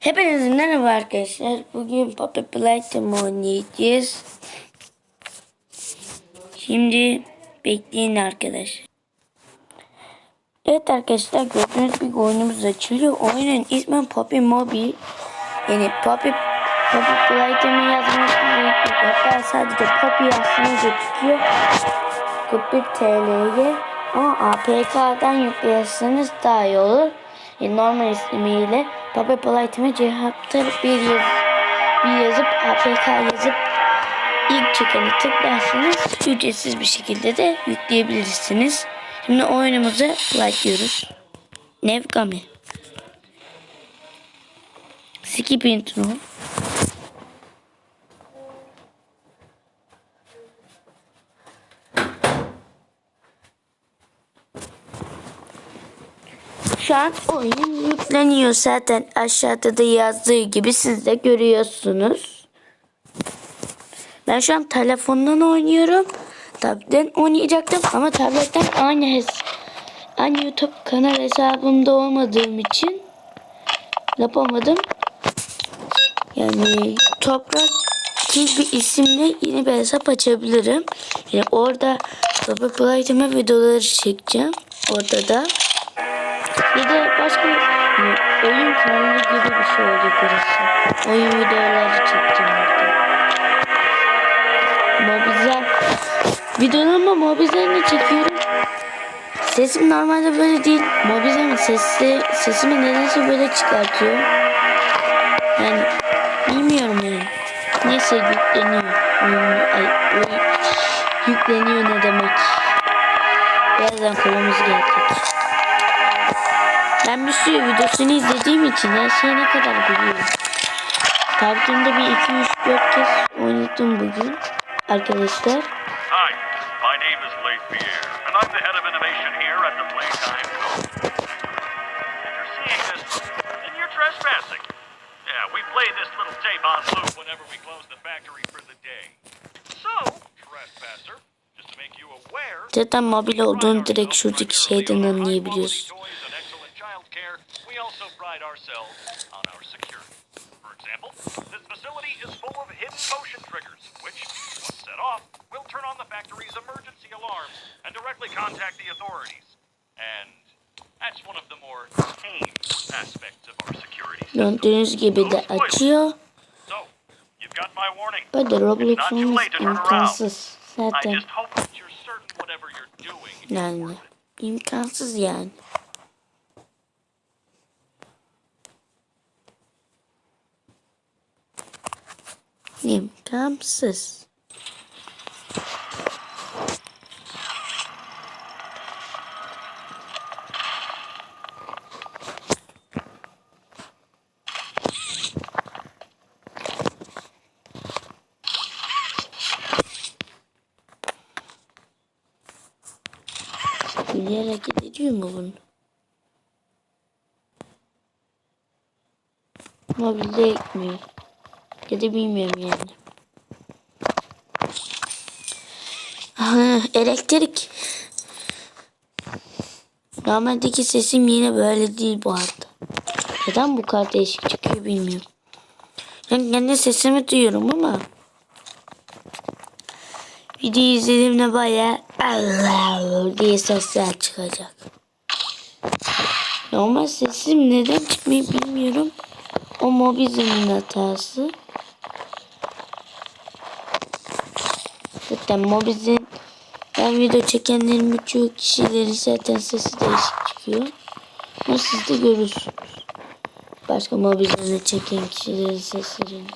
Hepinize merhaba arkadaşlar. Bugün Puppy Playtime oynayacağız. Şimdi bekleyin arkadaşlar. Evet arkadaşlar gördüğünüz gibi oyunumuz açılıyor. Oyunun ismi Puppy Mobile. Yani Puppy Puppy Playtime'i yazmanız gerek yok. Hatta sadece Puppy yazmanız gözüküyor. 41 TL'ye ama APK'dan yüklerseniz daha iyi olur. E, normal ismiyle Puppy Polite'ime cevaptır bir, yaz, bir yazıp APK yazıp ilk çıkanı tıklarsanız ücretsiz bir şekilde de yükleyebilirsiniz. Şimdi oyunumuza başlıyoruz. Nevgami. Skip intro. Şu an oyun yükleniyor zaten aşağıda da yazdığı gibi siz de görüyorsunuz. Ben şu an telefondan oynuyorum. Tabletten oynayacaktım ama tabletten aynı aynı YouTube kanal hesabımda olmadığım için yapamadım. Yani Toprak King bir isimle yeni bir hesap açabilirim. Yani orada Toprak Playtime'e videoları çekeceğim. Orada da. Bir de başka yani oyun kanalı gibi bir şey olacak burası. Oyun videoları çekeceğim orada. Mobizen. Videolarımda mobizenle çekiyorum. Sesim normalde böyle değil. Mobizen sesi, sesimi nedense böyle çıkartıyor. Yani bilmiyorum yani. Neyse yükleniyor. Ay, oyun, yükleniyor ne demek. Birazdan kolumuz gelecek. Ben bir sürü videosunu izlediğim için her şeyi ne kadar biliyorum. Tabletimde bir 2-3-4 kez oynadım bugün arkadaşlar. Hi, my name is Leif Pierre, and I'm the head of innovation here at the Playtime Co. If you're seeing this, then you're trespassing. Yeah, we play this little tape on loop whenever we close the factory for the day. So, trespasser, just to make you aware, Zaten mobil olduğunu direkt şuradaki şeyden anlayabiliyorsun. Also pride ourselves on our security. For example, this facility is full of hidden motion triggers, which, once set off, will turn on the factory's emergency alarms and directly contact the authorities. And that's one of the more tame aspects of our security system. Gördüğünüz gibi de açıyor. So, you've got my warning. Böyle It's not too Roblox'umuz late to turn around. imkansız. I just hope that you're certain whatever you're doing is yani worth it. İmkansız hareket ediyor mu bunu? Mobilde ekmiyor. Ya da bilmiyorum yani. Aha, elektrik. Normaldeki sesim yine böyle değil bu arada. Neden bu kadar değişik çıkıyor bilmiyorum. Ben kendi sesimi duyuyorum ama video izlediğimde baya Allah diye sesler çıkacak. Normal sesim neden çıkmıyor bilmiyorum. O mobizenin hatası. Zaten mobizin ben video çekenlerin birçok kişilerin zaten sesi değişik çıkıyor. Ama siz de görürsünüz. Başka mobizenle çeken kişilerin seslerini.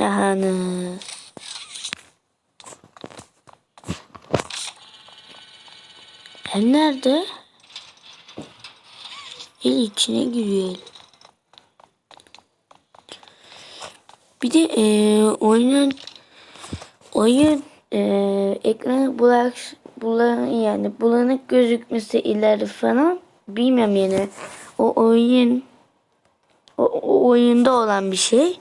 Aha ne. El nerede? El içine giriyor. Bir de eee oyunun oyun eee ekranı bulak bulan yani bulanık gözükmesi ileri falan bilmem yani o oyun o, o oyunda olan bir şey.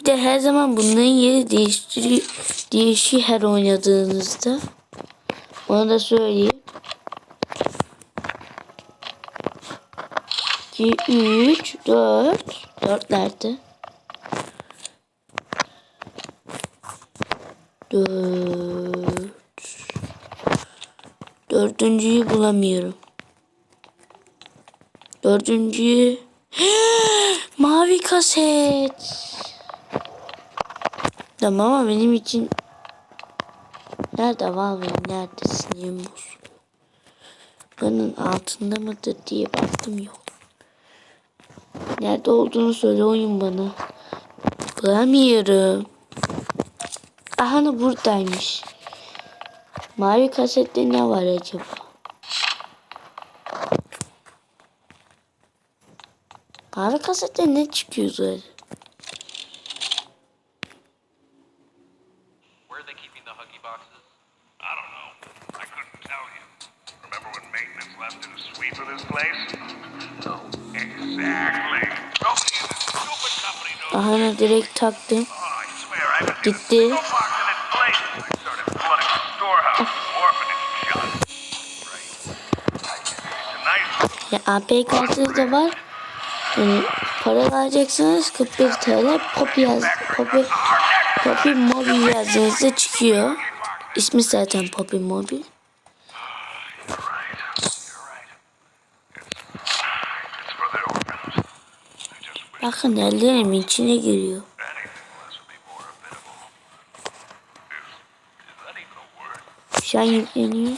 Bir de her zaman bunların yeri değiştiriyor, değişiyor her oynadığınızda. Onu da söyleyeyim. 2, 3, 4. 4 nerede? 4. Dördüncüyü bulamıyorum. Dördüncüyü... Mavi kaset. Tamam ama benim için... Nerede var benim? Nerede sinirim bozuldu. Bunun altında mıdır diye baktım yok. Nerede olduğunu söyle oyun bana. Bulamıyorum. Aha da buradaymış. Mavi kasette ne var acaba? This stupid company knows. Aha da direkt taktım. Oh, Gitti. Ya APK'sız da var. Yani para vereceksiniz 41 TL Poppy yaz Poppy Poppy Mobi yazdığınızda çıkıyor. İsmi zaten Poppy Mobi. You're right. You're right. It's, it's for the orphans. I just wish Bakın ellerimin içine giriyor. anything less would be more habitable. Is, is that even a word? Şu an yükleniyor.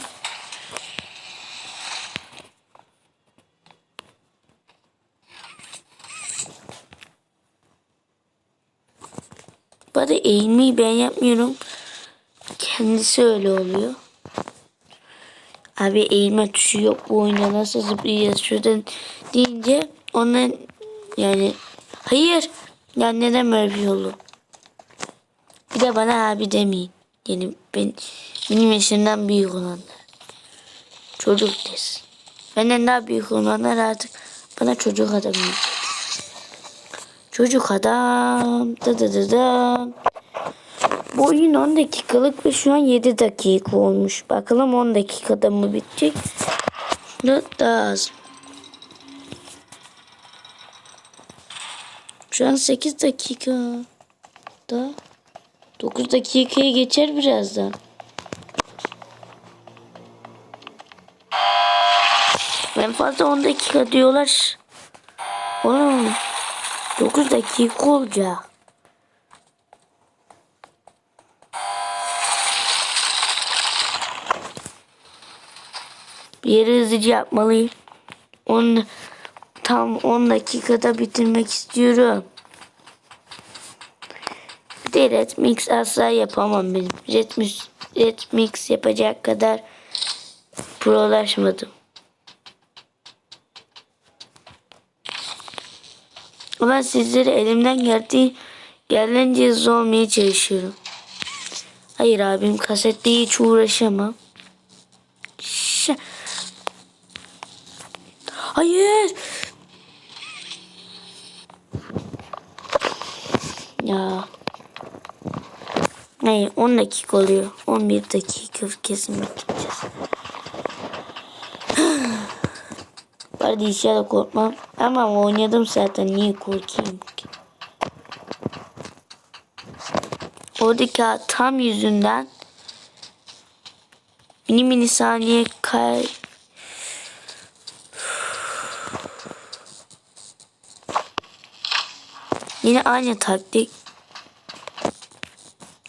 Bu arada eğilmeyi ben yapmıyorum. Kendisi öyle oluyor. Abi eğilme tuşu yok bu oyunda nasıl zıplayacağız şuradan deyince ondan yani hayır ya neden böyle bir şey oldu? Bir de bana abi demeyin. Yani ben benim yaşımdan büyük olanlar. Çocuk desin. Benden daha büyük olanlar artık bana çocuk adam diyecek. Çocuk adam. Da da da da. Bu oyun 10 dakikalık ve şu an 7 dakika olmuş. Bakalım 10 dakikada mı bitecek? Da daha az. Şu an 8 dakika. Da 9 dakikaya geçer birazdan. En fazla 10 dakika diyorlar. Oğlum 9 dakika olacak. Bir yeri hızlıca yapmalıyım. 10 tam 10 dakikada bitirmek istiyorum. Bir Red Mix asla yapamam benim. Red Mix, Red Mix yapacak kadar prolaşmadım. Ama sizlere elimden geldiği geldiğince hızlı olmaya çalışıyorum. Hayır abim kasette hiç uğraşamam. Hayır. Ya. Hayır 10 dakika oluyor. 11 dakika kesin bitireceğiz. Bu arada inşallah korkmam. Ama oynadım zaten niye korkayım ki? Oradaki tam yüzünden mini mini saniye kay Yine aynı taktik.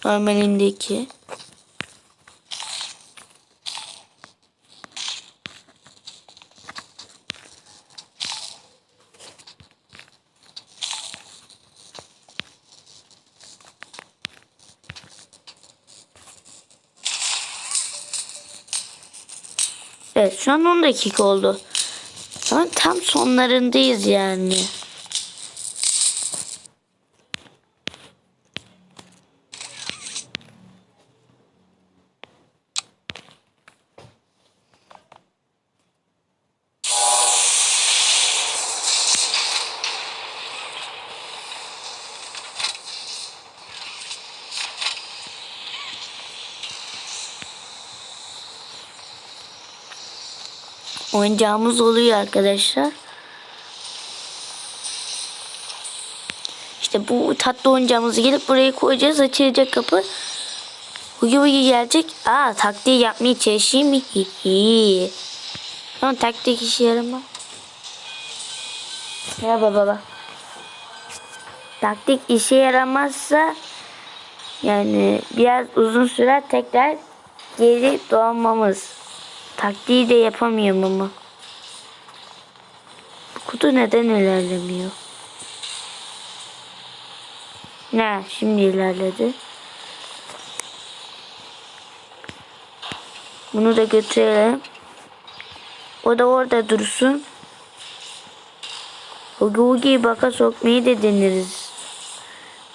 Normalindeki. Evet şu an 10 dakika oldu. Ama tam sonlarındayız yani. Oyuncağımız oluyor arkadaşlar. İşte bu tatlı oyuncağımızı gelip buraya koyacağız. Açılacak kapı. Hugi Hugi gelecek. Aa taktiği yapmaya çalışayım mı? Ama taktik işe yaramaz. Merhaba baba. Taktik işe yaramazsa yani biraz uzun süre tekrar geri doğmamız. Taktiği de yapamıyorum ama. Bu kutu neden ilerlemiyor? Ne? Şimdi ilerledi. Bunu da götürelim. O da orada dursun. Hugi Hugi'yi baka sokmayı da deneriz.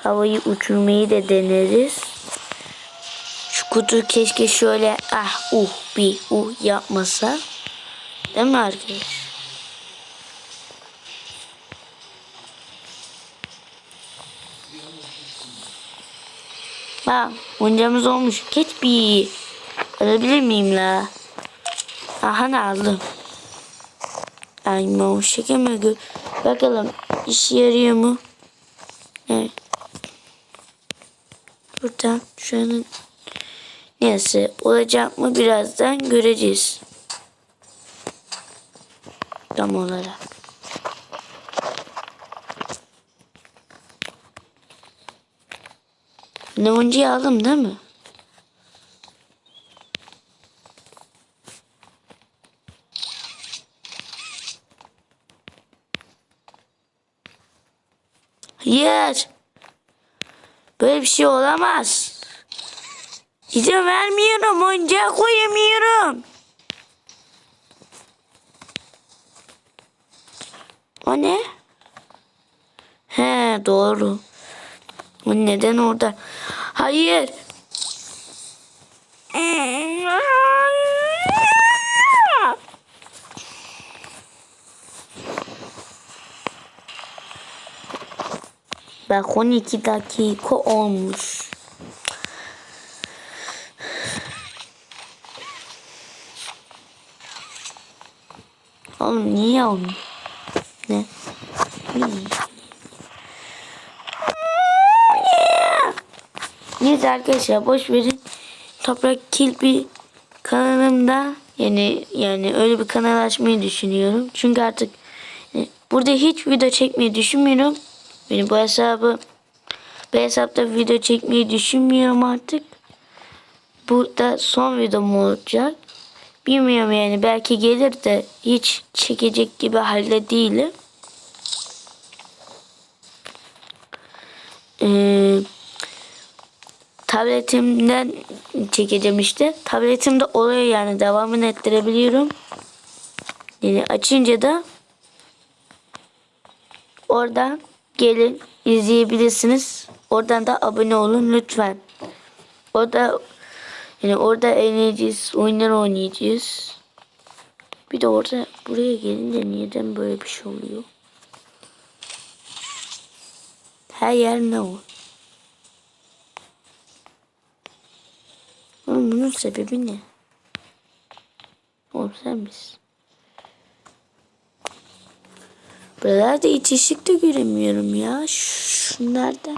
Havayı uçurmayı da deneriz. Kutu keşke şöyle ah uh bir uh yapmasa. Değil mi arkadaş? Ha, oyuncağımız olmuş. Geç bir. Alabilir miyim la? Aha ne aldım. Ay mo şeker mi gö- Bakalım işe yarıyor mu? Evet. Burada şu an neyse olacak mı birazdan göreceğiz. Tam olarak. Limoncuyu aldım değil mi? Hayır. Böyle bir şey olamaz. İzin vermiyorum. Oyuncağı koyamıyorum. O ne? He doğru. O neden orada? Hayır. Bak 12 dakika olmuş. Oğlum niye olmuyor? Ne? Neyse arkadaşlar boş verin. Toprak Kilpi kanalımda yani yani öyle bir kanal açmayı düşünüyorum. Çünkü artık e, burada hiç video çekmeyi düşünmüyorum. Benim bu hesabı bu hesapta video çekmeyi düşünmüyorum artık. Bu da son videom olacak. Bilmiyorum yani belki gelir de hiç çekecek gibi halde değilim. Ee, tabletimden çekeceğim işte. Tabletimde oluyor yani devamını ettirebiliyorum. Yani açınca da oradan gelin izleyebilirsiniz. Oradan da abone olun lütfen. Orada yani orada eğleneceğiz, oyunlar oynayacağız. Bir de orada buraya gelince neden böyle bir şey oluyor? Her yer ne o? Oğlum bunun sebebi ne? Oğlum sen misin? Buralarda hiç ışık da göremiyorum ya. Şunlardan.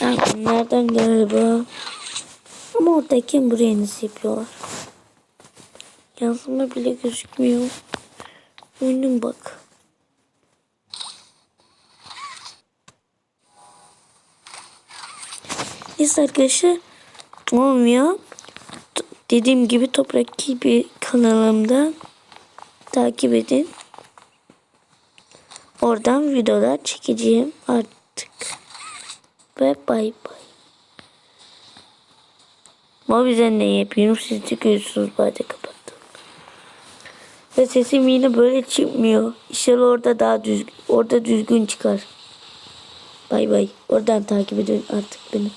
Ha, bunlardan galiba. Ama oradayken buraya nasıl yapıyorlar? Yazma bile gözükmüyor. Oyunun bak. Neyse arkadaşlar olmuyor. Dediğim gibi Toprak gibi kanalımda takip edin. Oradan videolar çekeceğim artık. Ve bay bay. Mobizen ne yapıyorum siz görüyorsunuz. Hadi kapattım. Ve sesim yine böyle çıkmıyor. İnşallah orada daha düzgün, orada düzgün çıkar. Bay bay. Oradan takip edin artık beni.